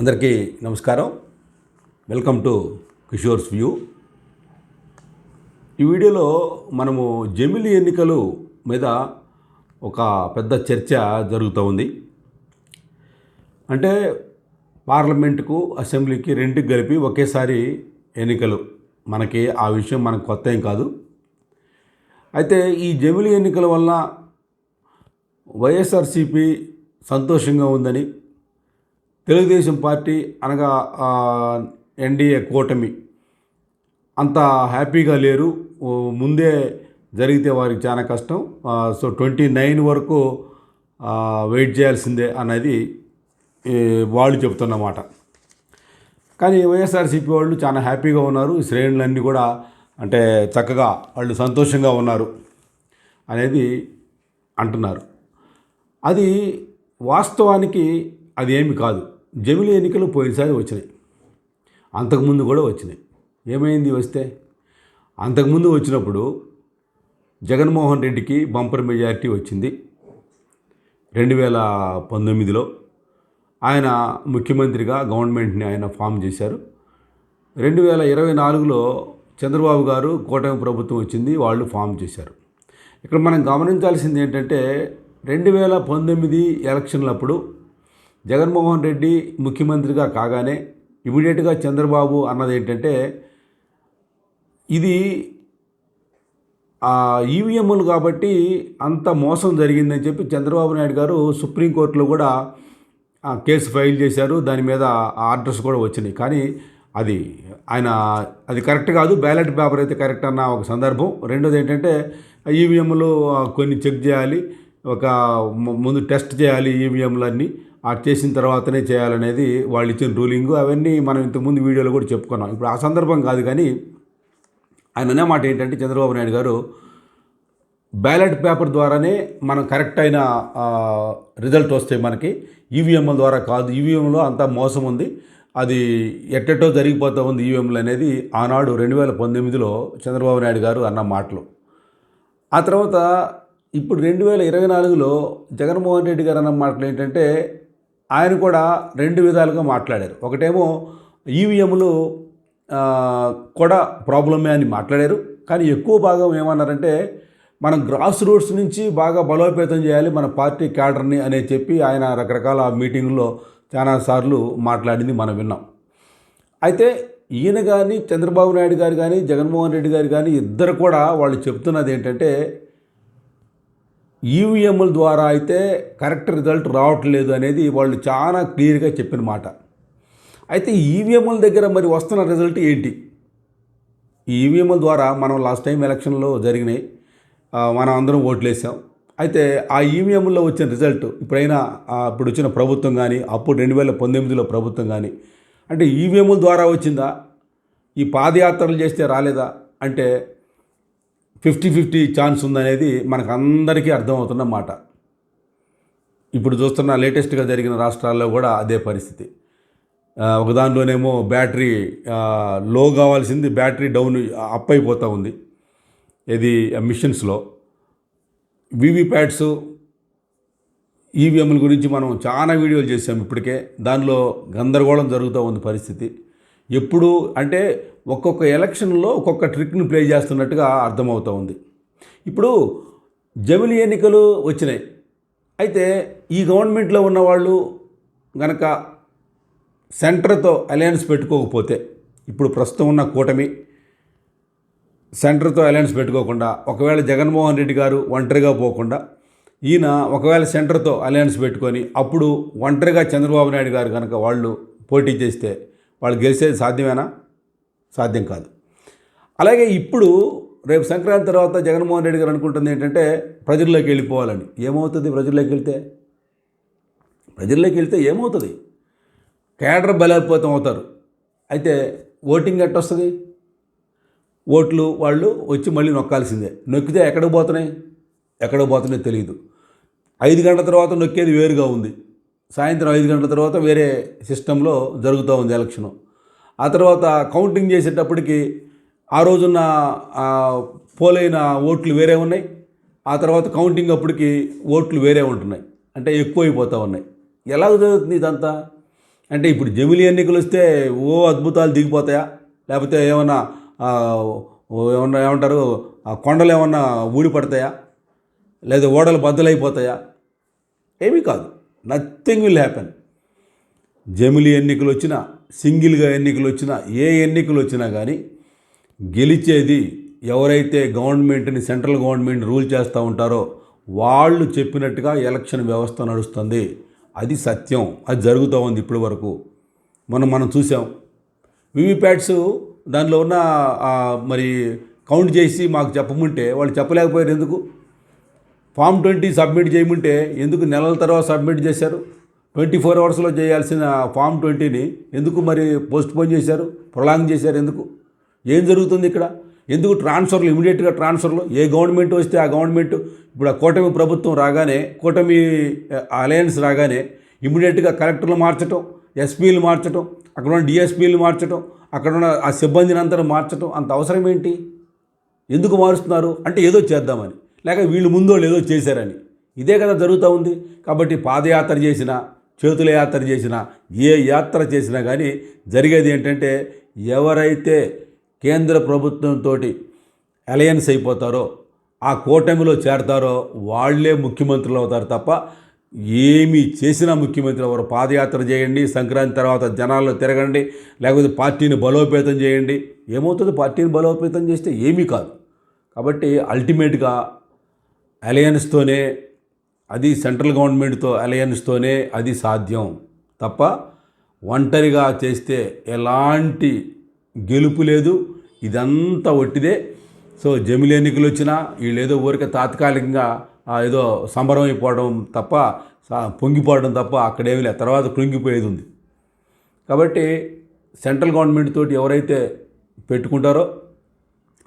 అందరికీ నమస్కారం. Welcome to Kishore's view ఈ వీడియోలో మనము జమిలి ఎన్నికలు మీద ఒక పెద్ద చర్చ జరుగుతూ ఉంది. అంటే పార్లమెంటుకు అసెంబ్లీకి రెండుకి కలిపి ఒకేసారి ఎన్నికలు. మనకి ఆ విషయం మనకు కొత్త ఏం కాదు. అయితే ఈ జమిలి ఎన్నికల వల్ల వైఎస్ఆర్సీపీ సంతోషంగా ఉందని తెలుగుదేశం పార్టీ అనగా ఎన్డీఏ కూటమి అంత హ్యాపీగా లేరు. ముందే జరిగితే వారికి చాలా కష్టం. సో ట్వంటీ నైన్ వరకు వెయిట్ చేయాల్సిందే అన్నది వాళ్ళు చెప్తున్నమాట కానీ వైఎస్ఆర్సీపీ వాళ్ళు చాలా హ్యాపీగా ఉన్నారు. శ్రేణులన్నీ కూడా అంటే చక్కగా వాళ్ళు సంతోషంగా ఉన్నారు అనేది అంటున్నారు. అది వాస్తవానికి అది ఏమి కాదు. జమిలి ఎన్నికలు పోయినసారి వచ్చినాయి. అంతకుముందు కూడా వచ్చినాయి. ఏమైంది వస్తే? అంతకుముందు వచ్చినప్పుడు జగన్మోహన్ రెడ్డికి బంపర్ మెజారిటీ వచ్చింది. రెండు వేల పంతొమ్మిదిలో ఆయన ముఖ్యమంత్రిగా గవర్నమెంట్ని ఆయన ఫామ్ చేశారు. రెండు వేల ఇరవై నాలుగులో చంద్రబాబు గారు కూటమి ప్రభుత్వం వచ్చింది వాళ్ళు ఫామ్ చేశారు. ఇక్కడ మనం గమనించాల్సింది ఏంటంటే రెండు వేల పంతొమ్మిది ఎలక్షన్లప్పుడు జగన్మోహన్ రెడ్డి ముఖ్యమంత్రిగా కాగానే ఇమీడియట్గా చంద్రబాబు అన్నది ఏంటంటే ఇది ఈవీఎంలు కాబట్టి అంత మోసం జరిగిందని చెప్పి చంద్రబాబు నాయుడు గారు సుప్రీంకోర్టులో కూడా కేసు ఫైల్ చేశారు. దాని మీద ఆర్డర్స్ కూడా వచ్చినాయి. కానీ అది ఆయన అది కరెక్ట్ కాదు. బ్యాలెట్ పేపర్ అయితే కరెక్ట్ అన్న ఒక సందర్భం. రెండోది ఏంటంటే ఈవీఎంలు కొన్ని చెక్ చేయాలి. ఒక ముందు టెస్ట్ చేయాలి ఈవీఎంలన్నీ. ఆ చేసిన తర్వాతనే చేయాలనేది వాళ్ళు ఇచ్చిన రూలింగ్. అవన్నీ మనం ఇంతకుముందు వీడియోలో కూడా చెప్పుకున్నాం. ఇప్పుడు ఆ సందర్భం కాదు కానీ ఆయన అనే మాట ఏంటంటే చంద్రబాబు నాయుడు గారు బ్యాలెట్ పేపర్ ద్వారానే మనం కరెక్ట్ అయిన రిజల్ట్ వస్తాయి మనకి ఈవీఎంల ద్వారా కాదు ఈవీఎంలో అంతా మోసం ఉంది. అది ఎట్టెట్టో జరిగిపోతూ ఉంది ఈవీఎంలు అనేది ఆనాడు రెండు వేల పంతొమ్మిదిలో చంద్రబాబు నాయుడు గారు అన్న మాటలు. ఆ తర్వాత ఇప్పుడు రెండు వేల ఇరవై నాలుగులో జగన్మోహన్ రెడ్డి గారు అన్న మాటలు ఏంటంటే ఆయన కూడా రెండు విధాలుగా మాట్లాడారు. ఒకటేమో ఈవీఎంలు కూడా ప్రాబ్లమే అని మాట్లాడారు. కానీ ఎక్కువ భాగం ఏమన్నారంటే మనం గ్రాస్ రూట్స్ నుంచి బాగా బలోపేతం చేయాలి మన పార్టీ క్యాడర్ని అనే చెప్పి ఆయన రకరకాల మీటింగుల్లో చాలాసార్లు మాట్లాడింది మనం విన్నాం. అయితే ఈయన కానీ చంద్రబాబు నాయుడు గారు కానీ జగన్మోహన్ రెడ్డి గారు కానీ ఇద్దరు కూడా వాళ్ళు చెప్తున్నది ఏంటంటే ఈవీఎంల ద్వారా అయితే కరెక్ట్ రిజల్ట్ రావట్లేదు అనేది వాళ్ళు చాలా క్లియర్గా చెప్పిన మాట. అయితే ఈవీఎంల దగ్గర మరి వస్తున్న రిజల్ట్ ఏంటి? ఈవీఎంల ద్వారా మనం లాస్ట్ టైం ఎలక్షన్లో జరిగినాయి. మనం అందరం ఓట్లేసాం. అయితే ఆ ఈవీఎంలో వచ్చిన రిజల్ట్ ఇప్పుడైనా ఇప్పుడు వచ్చిన ప్రభుత్వం కానీ అప్పుడు రెండు వేల పంతొమ్మిదిలో ప్రభుత్వం కానీ అంటే ఈవీఎంల ద్వారా వచ్చిందా? ఈ పాదయాత్రలు చేస్తే రాలేదా? అంటే ఫిఫ్టీ ఫిఫ్టీ ఛాన్స్ ఉందనేది మనకు అందరికీ అర్థమవుతున్న మాట. ఇప్పుడు చూస్తున్న లేటెస్ట్గా జరిగిన రాష్ట్రాల్లో కూడా అదే పరిస్థితి. ఒక దానిలోనేమో బ్యాటరీ లో కావాల్సింది బ్యాటరీ డౌన్ అప్ అయిపోతూ ఉంది. ఇది మిషన్స్లో వీవీప్యాట్స్ ఈవీఎంల గురించి మనం చాలా వీడియోలు చేసాం ఇప్పటికే. దానిలో గందరగోళం జరుగుతూ ఉంది పరిస్థితి. ఎప్పుడు అంటే ఒక్కొక్క ఎలక్షన్లో ఒక్కొక్క ట్రిక్ని ప్లే చేస్తున్నట్టుగా అర్థమవుతూ ఉంది. ఇప్పుడు జమిలి ఎన్నికలు వచ్చినాయి. అయితే ఈ గవర్నమెంట్లో ఉన్నవాళ్ళు గనక సెంటర్తో అలయన్స్ పెట్టుకోకపోతే ఇప్పుడు ప్రస్తుతం ఉన్న కూటమి సెంటర్తో అలయన్స్ పెట్టుకోకుండా ఒకవేళ జగన్మోహన్ రెడ్డి గారు ఒంటరిగా పోకుండా ఈయన ఒకవేళ సెంటర్తో అలయన్స్ పెట్టుకొని అప్పుడు ఒంటరిగా చంద్రబాబు నాయుడు గారు కనుక వాళ్ళు పోటీ చేస్తే వాళ్ళు గెలిచేది సాధ్యమేనా? సాధ్యం కాదు. అలాగే ఇప్పుడు రేపు సంక్రాంతి తర్వాత జగన్మోహన్ రెడ్డి గారు అనుకుంటుంది ఏంటంటే ప్రజల్లోకి వెళ్ళిపోవాలని. ఏమవుతుంది ప్రజల్లోకి వెళ్తే? ప్రజల్లోకి వెళ్తే ఏమవుతుంది? కేడర్ బలోపేతం అవుతారు. అయితే ఓటింగ్ ఎట్ట వస్తుంది? ఓట్లు వాళ్ళు వచ్చి మళ్ళీ నొక్కాల్సిందే. నొక్కితే ఎక్కడికి పోతున్నాయి? ఎక్కడికి పోతున్నాయో తెలియదు ఐదు గంటల తర్వాత నొక్కేది వేరుగా ఉంది. సాయంత్రం ఐదు గంటల తర్వాత వేరే సిస్టంలో జరుగుతూ ఉంది ఎలక్షను. ఆ తర్వాత కౌంటింగ్ చేసేటప్పటికి ఆ రోజున్న పోలైన ఓట్లు వేరే ఉన్నాయి. ఆ తర్వాత కౌంటింగ్ అప్పటికి ఓట్లు వేరే ఉంటున్నాయి. అంటే ఎక్కువైపోతూ ఉన్నాయి. ఎలా జరుగుతుంది ఇదంతా? అంటే ఇప్పుడు జమిలి ఎన్నికలు వస్తే ఓ అద్భుతాలు దిగిపోతాయా? లేకపోతే ఏమన్నా ఏమన్నా ఏమంటారు ఆ కొండలు ఏమన్నా ఊడిపడతాయా? లేదా ఓడలు బద్దలైపోతాయా? ఏమీ కాదు. నథింగ్ విల్ హ్యాపెన్ జమిలి ఎన్నికలు వచ్చినా సింగిల్గా ఎన్నికలు వచ్చినా ఏ ఎన్నికలు వచ్చినా కానీ గెలిచేది ఎవరైతే గవర్నమెంట్ని సెంట్రల్ గవర్నమెంట్ రూల్ చేస్తూ ఉంటారో వాళ్ళు చెప్పినట్టుగా ఎలక్షన్ వ్యవస్థ నడుస్తుంది. అది సత్యం. అది జరుగుతూ ఉంది ఇప్పటి వరకు. మనం మనం చూసాం. వివిప్యాట్స్ దానిలో ఉన్న మరి కౌంట్ చేసి మాకు చెప్పమంటే వాళ్ళు చెప్పలేకపోయారు ఎందుకు? ఫామ్ ట్వంటీ సబ్మిట్ చేయమంటే ఎందుకు నెలల తర్వాత సబ్మిట్ చేశారు? ట్వంటీ ఫోర్ అవర్స్లో చేయాల్సిన ఫామ్ ట్వంటీని ఎందుకు మరి పోస్ట్ పోన్ చేశారు? ప్రొలాంగ్ చేశారు ఎందుకు? ఏం జరుగుతుంది ఇక్కడ? ఎందుకు ట్రాన్స్ఫర్లు ఇమీడియట్గా ట్రాన్స్ఫర్లు? ఏ గవర్నమెంట్ వస్తే ఆ గవర్నమెంట్ ఇప్పుడు ఆ కూటమి ప్రభుత్వం రాగానే కూటమి అలయన్స్ రాగానే ఇమీడియట్గా కలెక్టర్లు మార్చటం ఎస్పీలు మార్చటం అక్కడ ఉన్న డిఎస్పీలు మార్చటం అక్కడ ఉన్న ఆ సిబ్బందిని అంతా మార్చటం అంత అవసరం ఏంటి? ఎందుకు మారుస్తున్నారు? అంటే ఏదో చేద్దామని. లేక వీళ్ళు ముందో లేదో చేశారని. ఇదే కదా జరుగుతూ ఉంది. కాబట్టి పాదయాత్ర చేసినా చేతుల యాత్ర చేసినా ఏ యాత్ర చేసినా కానీ జరిగేది ఏంటంటే ఎవరైతే కేంద్ర ప్రభుత్వంతో అలయన్స్ అయిపోతారో ఆ కూటమిలో చేరతారో వాళ్ళే ముఖ్యమంత్రులు అవుతారు తప్ప ఏమి చేసినా ముఖ్యమంత్రి ఎవరు? పాదయాత్ర చేయండి సంక్రాంతి తర్వాత జనాల్లో తిరగండి లేకపోతే పార్టీని బలోపేతం చేయండి. ఏమవుతుంది? పార్టీని బలోపేతం చేస్తే ఏమీ కాదు. కాబట్టి అల్టిమేట్గా అలయన్స్తోనే అది సెంట్రల్ గవర్నమెంట్తో అలయన్స్తోనే అది సాధ్యం. తప్ప ఒంటరిగా చేస్తే ఎలాంటి గెలుపు లేదు. ఇదంతా ఒట్టిదే. సో జమిలి ఎన్నికలు వచ్చినా వీళ్ళేదో ఏదో ఊరికే తాత్కాలికంగా ఏదో సంబరం అయిపోవడం తప్ప సా- పొంగిపోవడం తప్ప అక్కడేమీ లేదు. తర్వాత కృంగిపోయేది ఉంది కాబట్టి సెంట్రల్ గవర్నమెంట్ తోటి ఎవరైతే పెట్టుకుంటారో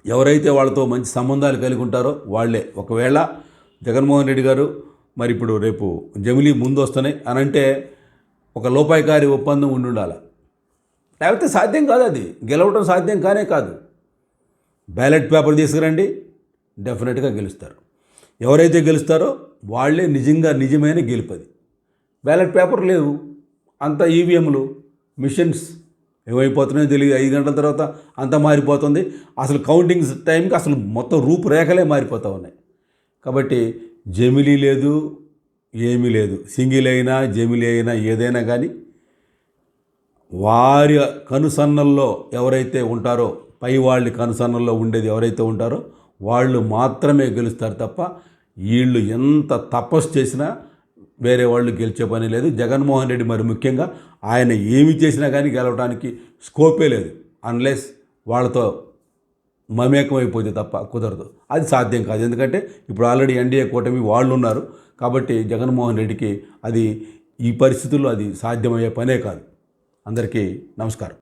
ఎవరైతే వాళ్ళతో మంచి సంబంధాలు కలిగి ఉంటారో వాళ్ళే. ఒకవేళ జగన్మోహన్ రెడ్డి గారు మరి ఇప్పుడు రేపు జమిలీ ముందు వస్తున్నాయి అని అంటే ఒక లోపాయికారి ఒప్పందం ఉండి ఉండాలి? లేకపోతే సాధ్యం కాదు అది. గెలవటం సాధ్యం కానే కాదు. బ్యాలెట్ పేపర్ తీసుకురండి డెఫినెట్గా గెలుస్తారు. ఎవరైతే గెలుస్తారో వాళ్ళే నిజంగా నిజమైన గెలుపది. బ్యాలెట్ పేపర్ లేవు. అంత ఈవీఎంలు మిషన్స్ ఏమైపోతున్నాయో తెలియదు. ఐదు గంటల తర్వాత అంతా మారిపోతుంది. అసలు కౌంటింగ్ టైంకి అసలు మొత్తం రూపురేఖలే మారిపోతూ ఉన్నాయి. కాబట్టి జమిలీ లేదు ఏమీ లేదు. సింగిల్ అయినా జమిలీ అయినా ఏదైనా కానీ వారి కనుసన్నల్లో ఎవరైతే ఉంటారో పై వాళ్ళ కనుసన్నల్లో ఉండేది ఎవరైతే ఉంటారో వాళ్ళు మాత్రమే గెలుస్తారు తప్ప వీళ్ళు ఎంత తపస్సు చేసినా వేరే వాళ్ళు గెలిచే పని లేదు. జగన్మోహన్ రెడ్డి మరి ముఖ్యంగా ఆయన ఏమి చేసినా కానీ గెలవడానికి స్కోపే లేదు. అన్లెస్ వాళ్ళతో మమేకమైపోతే తప్ప కుదరదు. అది సాధ్యం కాదు. ఎందుకంటే ఇప్పుడు ఆల్రెడీ ఎన్డీఏ కూటమి వాళ్ళు ఉన్నారు. కాబట్టి జగన్మోహన్ రెడ్డికి అది ఈ పరిస్థితుల్లో అది సాధ్యమయ్యే పనే కాదు. అందరికీ నమస్కారం.